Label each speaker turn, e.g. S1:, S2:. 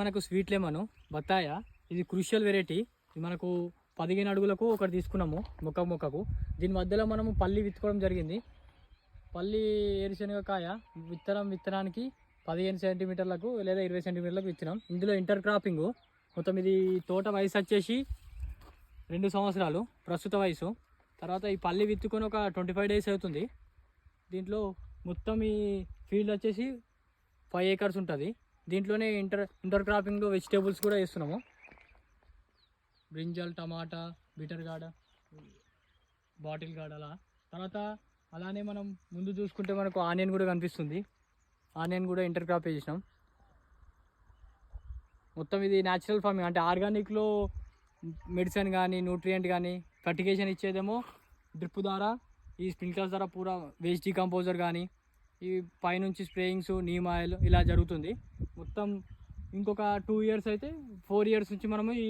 S1: మనకు sweet lemon బత్తాయ. ఇది crucial variety. ఇది మనకు పదిహేను అడుగులకు ఒకటి తీసుకున్నాము మొక్క మొక్కకు. దీని మధ్యలో మనము పల్లి విత్తుకోవడం జరిగింది. పల్లి ఏరుశనగకాయ విత్తనం విత్తనానికి పదిహేను సెంటీమీటర్లకు లేదా ఇరవై సెంటీమీటర్లకు విత్తనం. ఇందులో ఇంటర్ క్రాపింగ్ మొత్తం ఇది తోట వయసు వచ్చేసి రెండు సంవత్సరాలు ప్రస్తుత వయసు. తర్వాత ఈ పల్లి విత్తుకొని ఒక ట్వంటీ ఫైవ్ డేస్ అవుతుంది. దీంట్లో మొత్తం ఈ ఫీల్డ్ వచ్చేసి ఫైవ్ ఏకర్స్ ఉంటుంది. దీంట్లోనే ఇంటర్ ఇంటర్ క్రాపింగ్లో వెజిటేబుల్స్ కూడా వేస్తున్నాము. Brinjal tomato bitter gourd bottle gourd అలా. తర్వాత అలానే మనం ముందు చూసుకుంటే మనకు ఆనియన్ కూడా కనిపిస్తుంది. ఆనియన్ కూడా ఇంటర్ క్రాప్ చేసినాం. మొత్తం ఇది న్యాచురల్ ఫార్మింగ్. అంటే ఆర్గానిక్లో మెడిసిన్ కానీ న్యూట్రియంట్ కానీ ఫర్టిగేషన్ ఇచ్చేదేమో డ్రిప్ ద్వారా ఈ స్ప్రింక్లర్స్ ద్వారా పూరా వేస్ట్ డికంపోజర్ కానీ ఈ పైనుంచి స్ప్రేయింగ్స్ నీమ్ ఆయిల్ ఇలా జరుగుతుంది. మొత్తం ఇంకొక టూ ఇయర్స్ అయితే ఫోర్ ఇయర్స్ నుంచి మనము ఈ